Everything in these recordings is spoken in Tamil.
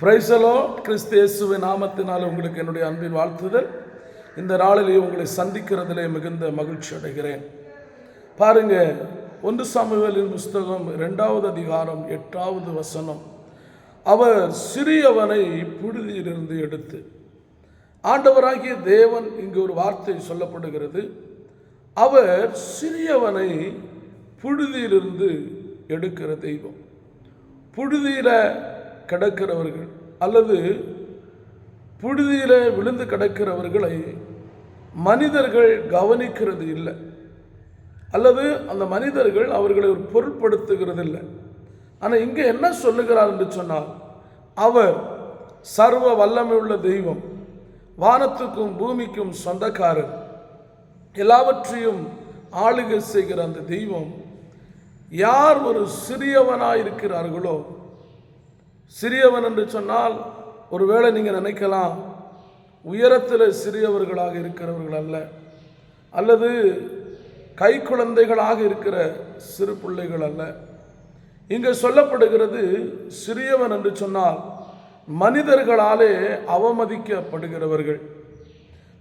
பிரைசலோ கிறிஸ்து நாமத்தினால் உங்களுக்கு என்னுடைய அன்பின் வாழ்த்துதல். இந்த நாளிலேயே உங்களை சந்திக்கிறதிலே மிகுந்த மகிழ்ச்சி அடைகிறேன். பாருங்க ஒன்று சாமுவேலின் புஸ்தகம் இரண்டாவது அதிகாரம் எட்டாவது வசனம். அவர் சிறியவனை புழுதியிலிருந்து எடுத்து ஆண்டவராகிய தேவன் இங்கு ஒரு வார்த்தை சொல்லப்படுகிறது. அவர் சிறியவனை புழுதியிலிருந்து எடுக்கிற தெய்வம். புழுதியில் கிடக்கிறவர்கள் அல்லது புழுதியில் விழுந்து கிடக்கிறவர்களை மனிதர்கள் கவனிக்கிறது இல்லை. அல்லது அந்த மனிதர்கள் அவர்களை ஒரு பொருட்படுத்துகிறது இல்லை. ஆனால் இங்கே என்ன சொல்லுகிறார் என்று சொன்னால் அவர் சர்வ வல்லமை உள்ள தெய்வம் வானத்துக்கும் பூமிக்கும் சொந்தக்காரர் எல்லாவற்றையும் ஆளுகை செய்கிற அந்த தெய்வம் யார் ஒரு சிறியவனாக இருக்கிறார்களோ சிறியவன் என்று சொன்னால் ஒருவேளை நீங்கள் நினைக்கலாம் உயரத்தில் சிறியவர்களாக இருக்கிறவர்கள் அல்ல அல்லது கை குழந்தைகளாக இருக்கிற சிறு பிள்ளைகள் அல்ல. இங்கே சொல்லப்படுகிறது சிறியவன் என்று சொன்னால் மனிதர்களாலே அவமதிக்கப்படுகிறவர்கள்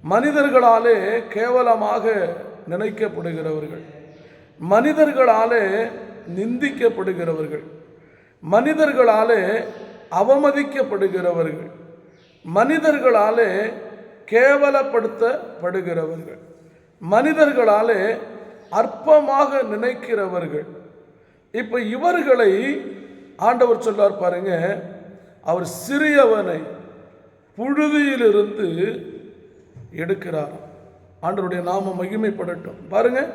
மனிதர்களாலே கேவலமாக நினைக்கப்படுகிறவர்கள் மனிதர்களாலே நிந்திக்கப்படுகிறவர்கள். மனிதர்களாலே அவமதிக்கப்படுகிறவர்கள். மனிதர்களாலே கேவலப்படுத்தப்படுகிறவர்கள். மனிதர்களாலே அற்பமாக நினைக்கிறவர்கள். இப்போ இவர்களை ஆண்டவர் சொல்லார் பாருங்க அவர் சிறியவனை புழுதியிலிருந்து எடுக்கிறார். ஆண்டவருடைய நாம மகிமைப்படட்டும். பாருங்க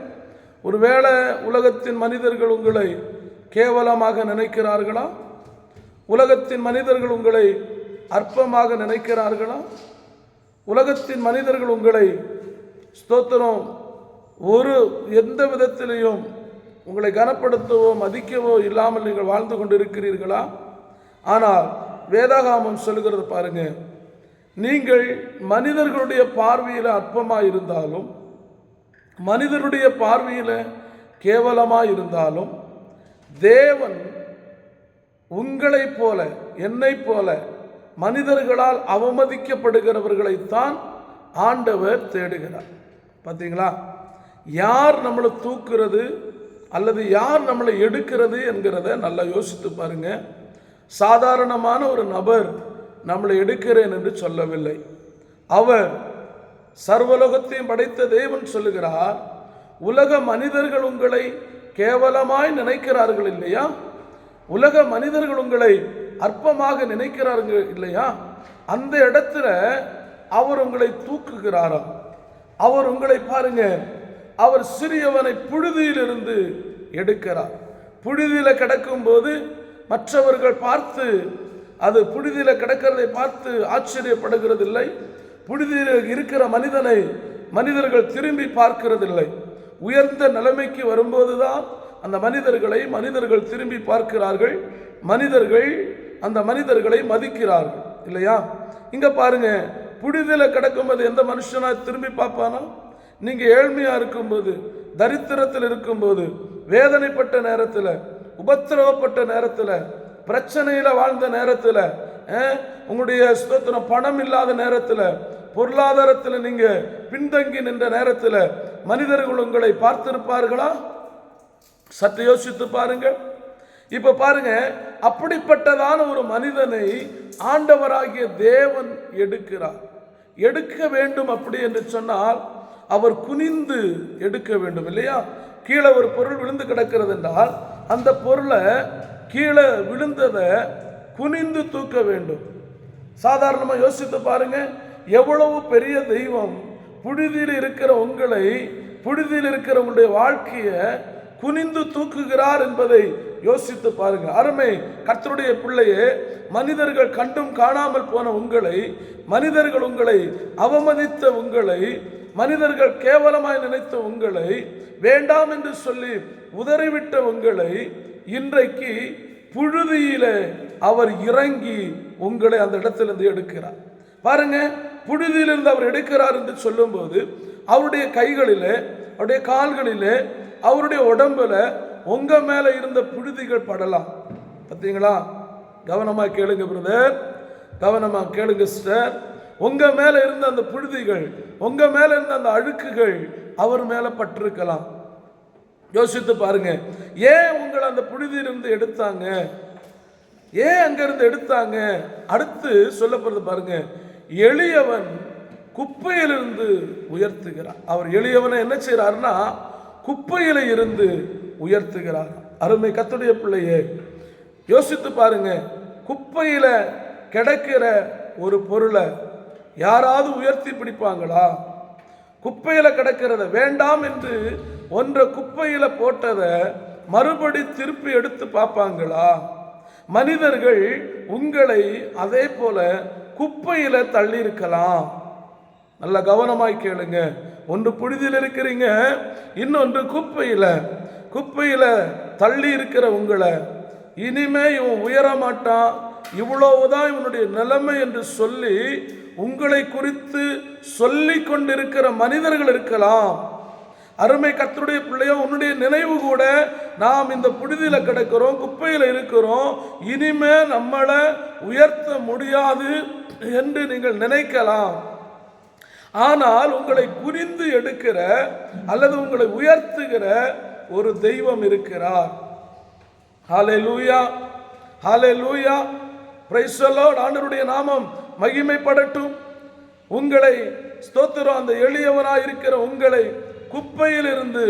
ஒருவேளை உலகத்தின் மனிதர்கள் உங்களை கேவலமாக நினைக்கிறார்களா? உலகத்தின் மனிதர்கள் உங்களை அற்பமாக நினைக்கிறார்களா? உலகத்தின் மனிதர்கள் உங்களை ஸ்தோத்திரம் ஒரு எந்த விதத்திலையும் உங்களை கனப்படுத்தவோ மதிக்கவோ இல்லாமல் நீங்கள் வாழ்ந்து கொண்டிருக்கிறீர்களா? ஆனால் வேதாகாமம் சொல்கிறது பாருங்க நீங்கள் மனிதர்களுடைய பார்வையில் அற்பமாக இருந்தாலும் மனிதருடைய பார்வையில் கேவலமாக இருந்தாலும் தேவன் உங்களைப் போல என்னைப் போல மனிதர்களால் அவமதிக்கப்படுகிறவர்களைத்தான் ஆண்டவர் தேடுகிறார். பார்த்தீங்களா யார் நம்மளை தூக்குறது அல்லது யார் நம்மளை எடுக்கிறது என்கிறத நல்லா யோசித்து பாருங்க. சாதாரணமான ஒரு நபர் நம்மளை எடுக்கிறேன் என்று சொல்லவில்லை. அவர் சர்வலோகத்தையும் படைத்த தேவன் சொல்லுகிறார் உலக மனிதர்கள் உங்களை கேவலமாய் நினைக்கிறார்கள் இல்லையா? உலக மனிதர்கள் உங்களை அற்பமாக நினைக்கிறார்கள் இல்லையா? அந்த இடத்துல அவர் உங்களை தூக்குகிறாராம். அவர் உங்களை பாருங்க அவர் சிறியவனை புழுதியிலிருந்து எடுக்கிறார். புழுதியில் கிடக்கும்போது மற்றவர்கள் பார்த்து அது புழுதியில் கிடக்கிறதை பார்த்து ஆச்சரியப்படுகிறதில்லை. புழுதியில் இருக்கிற மனிதனை மனிதர்கள் திரும்பி பார்க்கிறதில்லை. உயர்ந்த நிலைமைக்கு வரும்போதுதான் அந்த மனிதர்களை மனிதர்கள் திரும்பி பார்க்கிறார்கள். மனிதர்கள் அந்த மனிதர்களை மதிக்கிறார்கள். இல்லையா? இங்கே பாருங்க புழுதியில கிடக்கும்போது எந்த மனுஷனா திரும்பி பார்ப்பானா? நீங்கள் ஏழ்மையாக இருக்கும்போது தரித்திரத்தில் இருக்கும்போது வேதனைப்பட்ட நேரத்தில் உபத்திரவப்பட்ட நேரத்தில் பிரச்சனையில் வாழ்ந்த நேரத்தில் உங்களுடைய ஸ்தோத்திரம் பணம் இல்லாத நேரத்தில் பொருளாதாரத்தில் நீங்க பின்தங்கி நின்ற நேரத்தில் மனிதர்கள் உங்களை பார்த்திருப்பார்களா? சற்று யோசித்து பாருங்க. இப்ப பாருங்க அப்படிப்பட்டதான ஒரு மனிதனை ஆண்டவராகிய தேவன் எடுக்கிறார். எடுக்க வேண்டும் அப்படி என்று சொன்னால் அவர் குனிந்து எடுக்க வேண்டும் இல்லையா? கீழே ஒரு பொருள் விழுந்து கிடக்கிறது என்றால் அந்த பொருளை கீழே விழுந்ததை குனிந்து தூக்க வேண்டும். சாதாரணமாக யோசித்து பாருங்கள் எவ்வளவு பெரிய தெய்வம் புழுதியில் இருக்கிற உங்களை புழுதியில் இருக்கிற உங்களுடைய வாழ்க்கையை குனிந்து தூக்குகிறார் என்பதை யோசித்து பாருங்க. அருமை. கர்த்தருடைய பிள்ளையே மனிதர்கள் கண்டும் காணாமல் போன உங்களை மனிதர்கள் உங்களை அவமதித்த உங்களை மனிதர்கள் கேவலமாய் நினைத்த உங்களை வேண்டாம் என்று சொல்லி உதறிவிட்ட உங்களை இன்றைக்கு புழுதியில அவர் இறங்கி உங்களை அந்த இடத்திலிருந்து எடுக்கிறார். பாருங்க புழுதியிலிருந்து அவர் எடுக்கிறார் என்று சொல்லும்போது அவருடைய கைகளிலே அவருடைய கால்களிலே அவருடைய உடம்புல உங்க மேல இருந்த புழுதிகள் படலாம். பார்த்தீங்களா? கவனமா கேளுங்க பிரதர் கவனமா கேளுங்க சிஸ்டர் உங்க மேல இருந்த அந்த புழுதிகள் உங்க மேல இருந்த அந்த அழுக்குகள் அவர் மேல பட்டிருக்கலாம். யோசித்து பாருங்க. ஏன் உங்களை அந்த புழுதியிலிருந்து எடுத்தாங்க? ஏன் அங்கிருந்து எடுத்தாங்க? அடுத்து சொல்லப்படுறது பாருங்க. எளியவன் குப்பையிலிருந்து உயர்த்துகிறார். அவர் எளியவனை என்ன செய்கிறாருன்னா குப்பையில இருந்து உயர்த்துகிறார். அருமை கத்துடைய பிள்ளையே யோசித்து பாருங்க. குப்பையில கிடக்கிற ஒரு பொருளை யாராவது உயர்த்தி பிடிப்பாங்களா? குப்பையில கிடக்கிறத வேண்டாம் என்று ஒன்றை குப்பையில போட்டதை மறுபடி திருப்பி எடுத்து பார்ப்பாங்களா? மனிதர்கள் உங்களை அதே போல குப்பையில் தள்ளி இருக்கலாம். நல்ல கவனமாய் கேளுங்க. ஒன்று புழுதியில் இருக்கிறீங்க இன்னொன்று குப்பையில். குப்பையில் தள்ளி இருக்கிற உங்களை இனிமே இவன் உயர மாட்டான். இவ்வளவுதான் இவனுடைய நிலைமை என்று சொல்லி உங்களை குறித்து சொல்லி கொண்டிருக்கிற மனிதர்கள் இருக்கலாம். அருமை கத்தருடைய பிள்ளையோ உன்னுடைய நினைவு கூட நாம் இந்த புழுதியில கிடக்கிறோம் குப்பையில் இருக்கிறோம் இனிமே நம்மளை உயர்த்த முடியாது என்று நீங்கள் நினைக்கலாம். ஆனால் உங்களை புரிந்து எடுக்கிற அல்லது உங்களை உயர்த்துகிற ஒரு தெய்வம் இருக்கிறார். ஹாலே லூயா ஹாலே லூயா ஆண்டவருடைய நாமம் மகிமைப்படட்டும். உங்களை ஸ்தோத்திரம் அந்த எளியவனாய் இருக்கிற உங்களை குப்பையிலிருந்து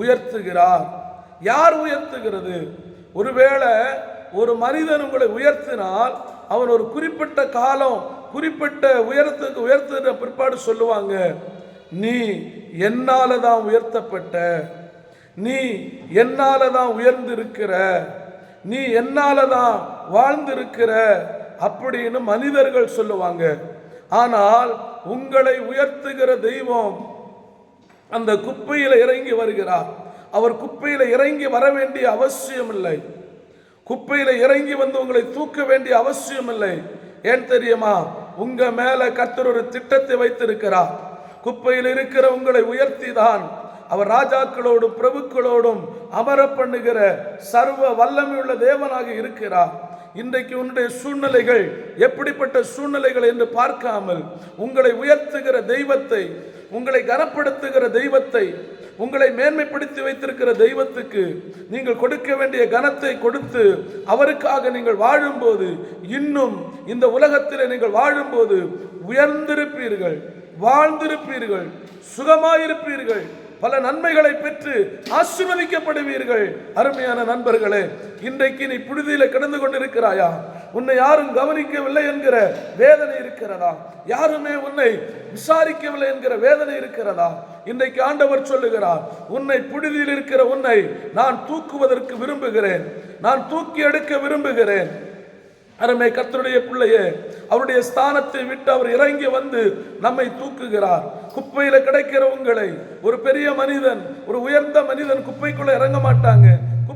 உயர்த்துகிறார். யார் உயர்த்துகிறது? ஒருவேளை ஒரு மனிதன் உங்களை உயர்த்தினால் அவன் ஒரு குறிப்பிட்ட காலம் குறிப்பிட்ட உயரத்துக்கு உயர்த்துகிற பிற்பாடு சொல்லுவாங்க நீ என்னால் தான் உயர்த்தப்பட்ட நீ என்னால் தான் உயர்ந்திருக்கிற நீ என்னால் தான் வாழ்ந்திருக்கிற அப்படின்னு மனிதர்கள் சொல்லுவாங்க. ஆனால் உங்களை உயர்த்துகிற தெய்வம் அந்த குப்பையில் இறங்கி வருகிறார். அவர் குப்பையில் இறங்கி வர வேண்டிய அவசியம் இல்லை குப்பையில் இறங்கி வந்து உங்களை தூக்க வேண்டிய அவசியம் இல்லை ஏன் தெரியுமா? உங்க மேல கத்தர் ஒரு திட்டத்தை வைத்திருக்கிறார். குப்பையில் இருக்கிற உங்களை உயர்த்தி தான் அவர் ராஜாக்களோடும் பிரபுக்களோடும் அமர பண்ணுகிற சர்வ வல்லமையுள்ள தேவனாக இருக்கிறார். இன்றைக்கு உன்னுடைய சூழ்நிலைகள் எப்படிப்பட்ட சூழ்நிலைகள் என்று பார்க்காமல் உங்களை உயர்த்துகிற தெய்வத்தை உங்களை கனப்படுத்துகிற தெய்வத்தை உங்களை மேன்மைப்படுத்தி வைத்திருக்கிற தெய்வத்துக்கு நீங்கள் கொடுக்க வேண்டிய கனத்தை கொடுத்து அவருக்காக நீங்கள் வாழும்போது இன்னும் இந்த உலகத்தில் நீங்கள் வாழும்போது உயர்ந்திருப்பீர்கள் வாழ்ந்திருப்பீர்கள் சுகமாயிருப்பீர்கள் பல நன்மைகளை பெற்று ஆசிர்வதிக்கப்படுவீர்கள். அருமையான நண்பர்களே இன்றைக்கு நீ புழுதியில கிடந்து கொண்டிருக்கிறாயா? உன்னை யாரும் கவனிக்கவில்லை என்கிற வேதனை இருக்கிறதா? யாருமே உன்னை விசாரிக்கவில்லை என்கிற வேதனை இருக்கிறதா? இன்றைக்கு ஆண்டவர் சொல்லுகிறார் உன்னை புழுதியில் இருக்கிற உன்னை நான் தூக்குவதற்கு விரும்புகிறேன். நான் தூக்கி எடுக்க விரும்புகிறேன். அருமை கத்தருடைய பிள்ளையே அவருடைய ஸ்தானத்தை விட்டு அவர் இறங்கி வந்து நம்மை தூக்குகிறார். குப்பையில் கிடைக்கிற உங்களை ஒரு பெரிய மனிதன் ஒரு உயர்ந்த மனிதன் குப்பைக்குள்ள இறங்க மாட்டாங்க.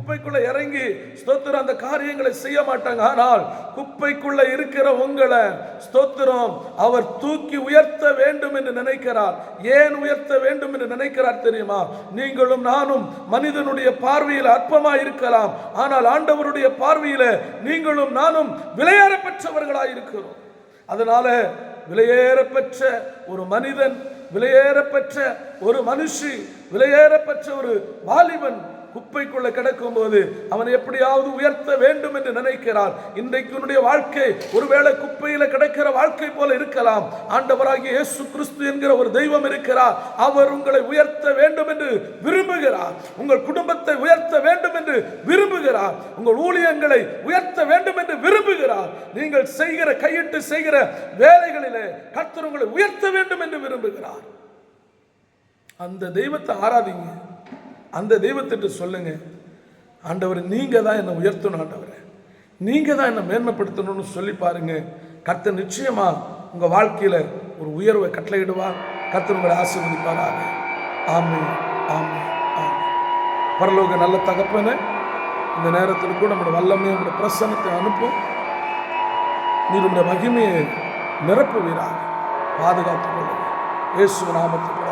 குப்பைக்குள்ள இறங்கி ஸ்தோத்திரம் அந்த காரியங்களை செய்ய மாட்டாங்க. ஆனால் குப்பைக்குள்ள இருக்கிற உங்களை ஸ்தோத்திரம் அவர் தூக்கி உயர்த்த வேண்டும் என்று நினைக்கிறார். ஏன் உயர்த்த வேண்டும் என்று நினைக்கிறார் தெரியுமா? நீங்களும் நானும் மனிதனுடைய பார்வையில் அற்பமாய் இருக்கலாம். ஆனால் ஆண்டவருடைய பார்வையில் நீங்களும் நானும் விலையேற பெற்றவர்களாய் இருக்கிறோம். அதனால விலையேற பெற்ற ஒரு மனிதன் விலையேற பெற்ற ஒரு மனுஷி விலையேற பெற்ற ஒரு வாலிபன் குப்பைக்குள்ள கிடக்கும் போது அவன் எப்படியாவது உயர்த்த வேண்டும் என்று நினைக்கிறார். இன்றைக்கு உன்னுடைய வாழ்க்கை ஒருவேளை குப்பையில கிடக்கிற வாழ்க்கை போல இருக்கலாம். ஆண்டவராகிய இயேசு கிறிஸ்து என்கிற ஒரு தெய்வம் இருக்கிறார். அவர் உங்களை உயர்த்த வேண்டும் என்று விரும்புகிறார். உங்கள் குடும்பத்தை உயர்த்த வேண்டும் என்று விரும்புகிறார். உங்கள் ஊழியங்களை உயர்த்த வேண்டும் என்று விரும்புகிறார். நீங்கள் செய்கிற கையிட்டு செய்கிற வேலைகளிலே கர்த்தர் உங்களை உயர்த்த வேண்டும் என்று விரும்புகிறார். அந்த தெய்வத்தை ஆராதிங்க. அந்த தெய்வத்திட்ட சொல்லுங்க. ஆண்டவர் நீங்கள் தான் என்னை உயர்த்தணும் ஆண்டவர். நீங்க தான் என்னை மேன்மைப்படுத்தணும்னு சொல்லி பாருங்க. கர்த்தர் நிச்சயமா உங்க வாழ்க்கையில ஒரு உயர்வை கட்டளையிடுவார். கர்த்தர் உங்களை ஆசீர்வதிப்பாராக. ஆமே ஆமே ஆமே பரலோக நல்ல தகப்பன இந்த நேரத்தில் கூட நம்முடைய வல்லமையை நம்முடைய பிரசன்னத்தை அனுப்பும் நீ நம்முடைய மகிமையை நிரப்புவீராக. பாதுகாத்துக் கொள்ளுங்கள். இயேசு நாமத்தில்